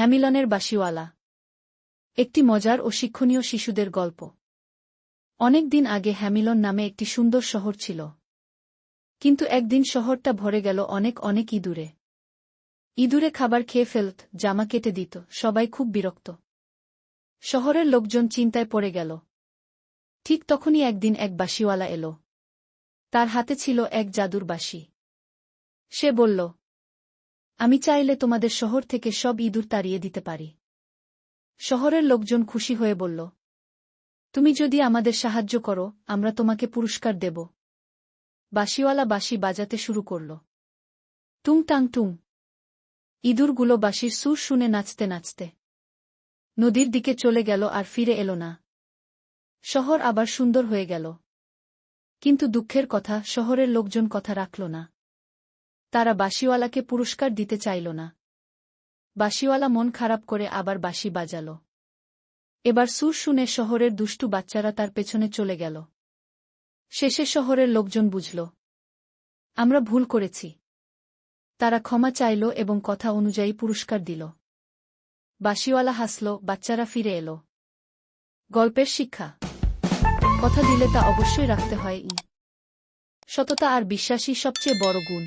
হ্যামিলনের বাসিওয়ালা। একটি মজার ও শিক্ষণীয় শিশুদের গল্প। অনেক দিন আগে হ্যামিলন নামে একটি সুন্দর শহর ছিল। কিন্তু একদিন শহরটা ভরে গেল অনেক অনেক ইঁদুরে। ইঁদুরে খাবার খেয়ে ফেলত, জামা কেটে দিত, সবাই খুব বিরক্ত। শহরের লোকজন চিন্তায় পড়ে গেল। ঠিক তখনই একদিন এক বাসিওয়ালা এল। তার হাতে ছিল এক জাদুর বাঁশি। সে বলল আমি চাইলে তোমাদের শহর থেকে সব ইঁদুর তাড়িয়ে দিতে পারি। শহরের লোকজন খুশি হয়ে বলল, তুমি যদি আমাদের সাহায্য করো, আমরা তোমাকে পুরস্কার দেব। বাঁশিওয়ালা বাঁশি বাজাতে শুরু করল। টুং টাং টুং। ইঁদুরগুলো বাঁশির সুর শুনে নাচতে নাচতে নদীর দিকে চলে গেল আর ফিরে এলো না। শহর আবার সুন্দর হয়ে গেল। কিন্তু দুঃখের কথা, শহরের লোকজন কথা রাখল না। তারা বাঁশিওয়ালাকে পুরস্কার দিতে চাইল না। বাঁশিওয়ালা মন খারাপ করে আবার বাঁশি বাজাল। এবার সুর শুনে শহরের দুষ্টু বাচ্চারা তার পেছনে চলে গেল। শেষে শহরের লোকজন বুঝল, আমরা ভুল করেছি। তারা ক্ষমা চাইল এবং কথা অনুযায়ী পুরস্কার দিল। বাঁশিওয়ালা হাসল, বাচ্চারা ফিরে এলো। গল্পের শিক্ষা। কথা দিলে তা অবশ্যই রাখতে হয় সততা আর বিশ্বাসই সবচেয়ে বড় গুণ।